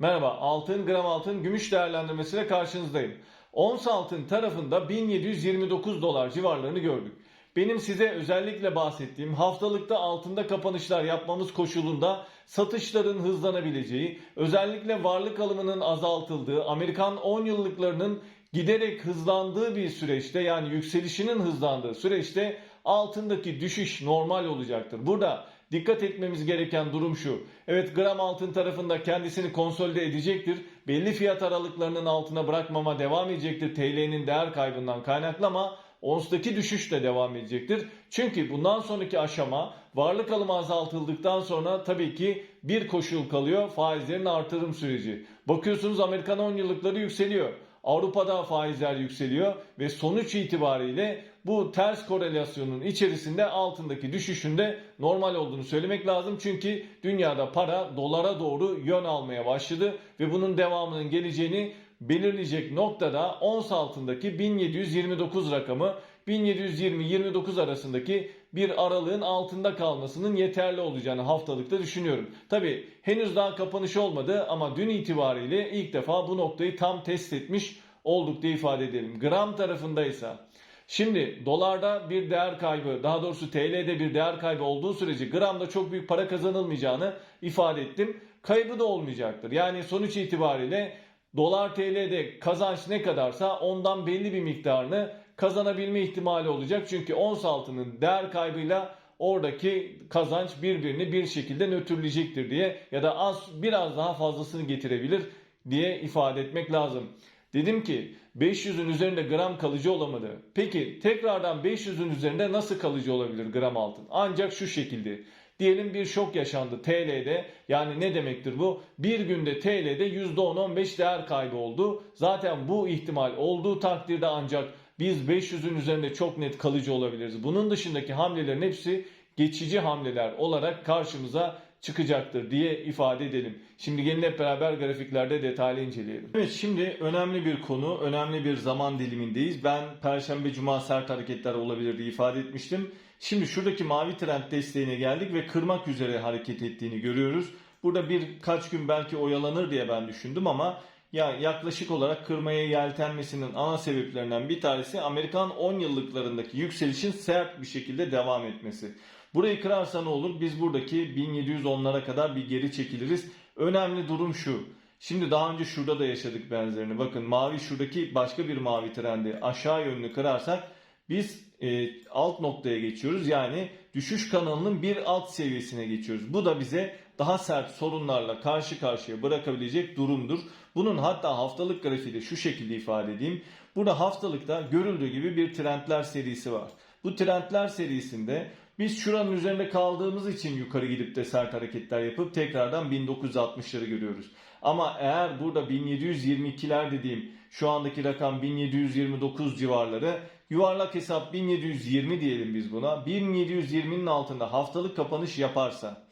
Merhaba, altın, gram altın, gümüş değerlendirmesiyle karşınızdayım. Ons altın tarafında 1729 dolar civarlarını gördük. Benim size özellikle bahsettiğim haftalıkta altında kapanışlar yapmamız koşulunda satışların hızlanabileceği, özellikle varlık alımının azaltıldığı, Amerikan 10 yıllıklarının giderek hızlandığı bir süreçte yani yükselişinin hızlandığı süreçte altındaki düşüş normal olacaktır. Burada dikkat etmemiz gereken durum şu. Evet gram altın tarafında kendisini konsolide edecektir. Belli fiyat aralıklarının altına bırakmama devam edecektir. TL'nin değer kaybından kaynaklı ama Ons'taki düşüş de devam edecektir. Çünkü bundan sonraki aşama varlık alımı azaltıldıktan sonra tabii ki bir koşul kalıyor faizlerin artırım süreci. Bakıyorsunuz Amerikan 10 yıllıkları yükseliyor. Avrupa'da faizler yükseliyor ve sonuç itibariyle bu ters korelasyonun içerisinde altındaki düşüşün de normal olduğunu söylemek lazım. Çünkü dünyada para dolara doğru yön almaya başladı ve bunun devamının geleceğini belirleyecek noktada ons altındaki 1729 rakamı 1720-29 arasındaki bir aralığın altında kalmasının yeterli olacağını haftalıkta düşünüyorum. Tabi henüz daha kapanış olmadı ama dün itibariyle ilk defa bu noktayı tam test etmiş olduk diye ifade edelim. Gram tarafındaysa Şimdi dolarda bir değer kaybı, daha doğrusu TL'de bir değer kaybı olduğu sürece gramda çok büyük para kazanılmayacağını ifade ettim. Kaybı da olmayacaktır. Yani sonuç itibariyle dolar TL'de kazanç ne kadarsa ondan belli bir miktarını kazanabilme ihtimali olacak. Çünkü ons altının değer kaybıyla oradaki kazanç birbirini bir şekilde nötrleyecektir diye ya da az biraz daha fazlasını getirebilir diye ifade etmek lazım. Dedim ki 500'ün üzerinde gram kalıcı olamadı. Peki tekrardan 500'ün üzerinde nasıl kalıcı olabilir gram altın? Ancak şu şekilde. Diyelim bir şok yaşandı TL'de. Yani ne demektir bu? Bir günde TL'de %10-15 değer kaybı oldu. Zaten bu ihtimal olduğu takdirde ancak biz 500'ün üzerinde çok net kalıcı olabiliriz. Bunun dışındaki hamlelerin hepsi geçici hamleler olarak karşımıza çıkacaktır diye ifade edelim. Şimdi gelin hep beraber grafiklerde detaylı inceleyelim. Evet şimdi önemli bir konu, önemli bir zaman dilimindeyiz. Ben Perşembe Cuma sert hareketler olabilir diye ifade etmiştim. Şimdi şuradaki mavi trend desteğine geldik ve kırmak üzere hareket ettiğini görüyoruz. Burada birkaç gün belki oyalanır diye ben düşündüm ama ya yaklaşık olarak kırmaya yeltenmesinin ana sebeplerinden bir tanesi Amerikan 10 yıllıklarındaki yükselişin sert bir şekilde devam etmesi. Burayı kırarsa ne olur? Biz buradaki 1710'lara kadar bir geri çekiliriz. Önemli durum şu. Şimdi daha önce şurada da yaşadık benzerini. Bakın mavi şuradaki başka bir mavi trendi aşağı yönlü kırarsak biz e, alt noktaya geçiyoruz. Yani düşüş kanalının bir alt seviyesine geçiyoruz. Bu da bize daha sert sorunlarla karşı karşıya bırakabilecek durumdur. Bunun hatta haftalık grafiği de şu şekilde ifade edeyim. Burada haftalıkta görüldüğü gibi bir trendler serisi var. Bu trendler serisinde biz şuranın üzerinde kaldığımız için yukarı gidip de sert hareketler yapıp tekrardan 1960'ları görüyoruz. Ama eğer burada 1722'ler dediğim şu andaki rakam 1729 civarları yuvarlak hesap 1720 diyelim biz buna. 1720'nin altında haftalık kapanış yaparsa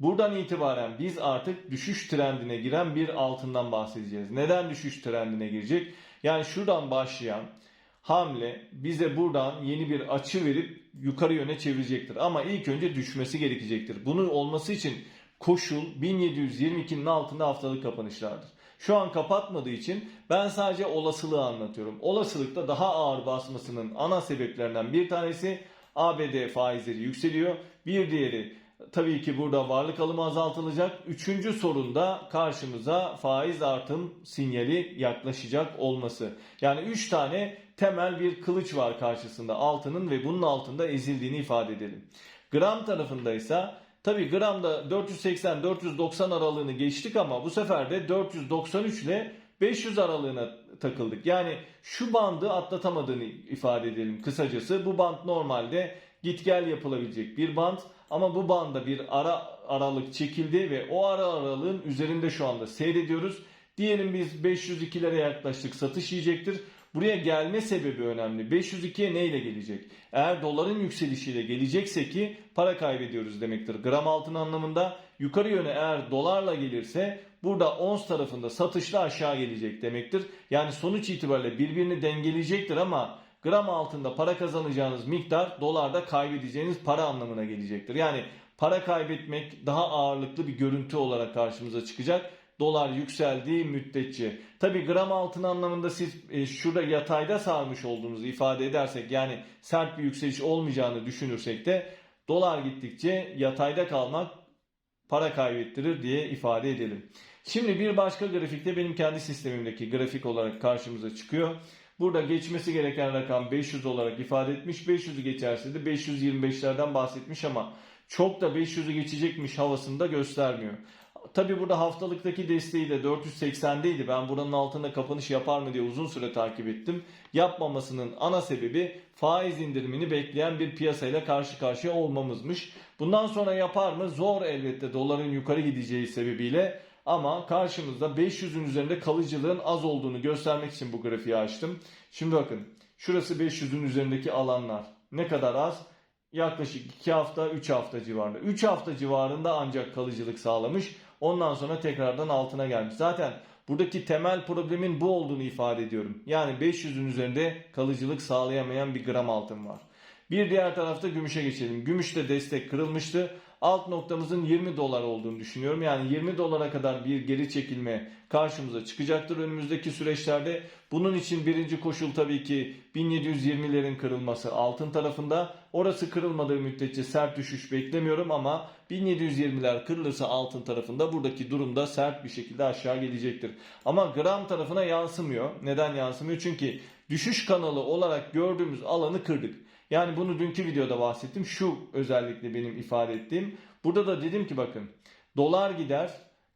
buradan itibaren biz artık düşüş trendine giren bir altından bahsedeceğiz. Neden düşüş trendine girecek? Yani şuradan başlayan hamle bize buradan yeni bir açı verip yukarı yöne çevirecektir. Ama ilk önce düşmesi gerekecektir. Bunun olması için koşul 1722'nin altında haftalık kapanışlardır. Şu an kapatmadığı için ben sadece olasılığı anlatıyorum. Olasılıkta daha ağır basmasının ana sebeplerinden bir tanesi ABD faizleri yükseliyor. Bir diğeri tabii ki burada varlık alımı azaltılacak. Üçüncü sorunda karşımıza faiz artım sinyali yaklaşacak olması. Yani üç tane temel bir kılıç var karşısında altının ve bunun altında ezildiğini ifade edelim. Gram tarafında ise tabii gramda 480-490 aralığını geçtik ama bu sefer de 493 ile 500 aralığına takıldık. Yani şu bandı atlatamadığını ifade edelim kısacası. Bu band normalde git gel yapılabilecek bir band ama bu banda bir ara aralık çekildi ve o ara aralığın üzerinde şu anda seyrediyoruz. Diyelim biz 502'lere yaklaştık satış yiyecektir. Buraya gelme sebebi önemli. 502'ye neyle gelecek? Eğer doların yükselişiyle gelecekse ki para kaybediyoruz demektir. Gram altın anlamında yukarı yöne eğer dolarla gelirse burada ons tarafında satışla aşağı gelecek demektir. Yani sonuç itibariyle birbirini dengeleyecektir ama gram altında para kazanacağınız miktar dolarda kaybedeceğiniz para anlamına gelecektir. Yani para kaybetmek daha ağırlıklı bir görüntü olarak karşımıza çıkacak. dolar yükseldiği müddetçe. Tabi gram altın anlamında siz e, şurada yatayda sarmış olduğunuzu ifade edersek yani sert bir yükseliş olmayacağını düşünürsek de dolar gittikçe yatayda kalmak para kaybettirir diye ifade edelim. Şimdi bir başka grafikte benim kendi sistemimdeki grafik olarak karşımıza çıkıyor. Burada geçmesi gereken rakam 500 olarak ifade etmiş. 500'ü geçerse de 525'lerden bahsetmiş ama çok da 500'ü geçecekmiş havasını da göstermiyor. Tabi burada haftalıktaki desteği de 480'deydi. Ben buranın altında kapanış yapar mı diye uzun süre takip ettim. Yapmamasının ana sebebi faiz indirimini bekleyen bir piyasayla karşı karşıya olmamızmış. Bundan sonra yapar mı? Zor elbette doların yukarı gideceği sebebiyle. Ama karşımızda 500'ün üzerinde kalıcılığın az olduğunu göstermek için bu grafiği açtım. Şimdi bakın şurası 500'ün üzerindeki alanlar. Ne kadar az? Yaklaşık 2 hafta 3 hafta civarında. 3 hafta civarında ancak kalıcılık sağlamış. Ondan sonra tekrardan altına gelmiş. Zaten buradaki temel problemin bu olduğunu ifade ediyorum. Yani 500'ün üzerinde kalıcılık sağlayamayan bir gram altın var. Bir diğer tarafta gümüşe geçelim. Gümüşte destek kırılmıştı. Alt noktamızın 20 dolar olduğunu düşünüyorum. Yani 20 dolara kadar bir geri çekilme karşımıza çıkacaktır önümüzdeki süreçlerde. Bunun için birinci koşul tabii ki 1720'lerin kırılması altın tarafında. Orası kırılmadığı müddetçe sert düşüş beklemiyorum ama 1720'ler kırılırsa altın tarafında buradaki durumda sert bir şekilde aşağı gelecektir. Ama gram tarafına yansımıyor. Neden yansımıyor? Çünkü düşüş kanalı olarak gördüğümüz alanı kırdık. Yani bunu dünkü videoda bahsettim. Şu özellikle benim ifade ettiğim. Burada da dedim ki bakın dolar gider,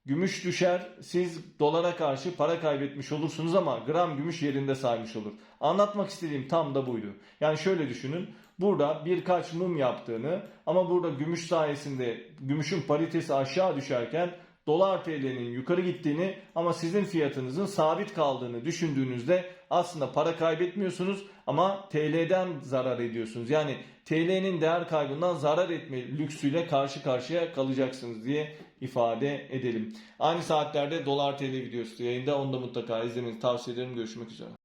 gümüş düşer, siz dolara karşı para kaybetmiş olursunuz ama gram gümüş yerinde saymış olur. Anlatmak istediğim tam da buydu. Yani şöyle düşünün. Burada birkaç mum yaptığını ama burada gümüş sayesinde gümüşün paritesi aşağı düşerken dolar TL'nin yukarı gittiğini ama sizin fiyatınızın sabit kaldığını düşündüğünüzde aslında para kaybetmiyorsunuz ama TL'den zarar ediyorsunuz. Yani TL'nin değer kaybından zarar etme lüksüyle karşı karşıya kalacaksınız diye ifade edelim. Aynı saatlerde dolar TL videosu yayında onu da mutlaka izlemenizi tavsiye ederim. Görüşmek üzere.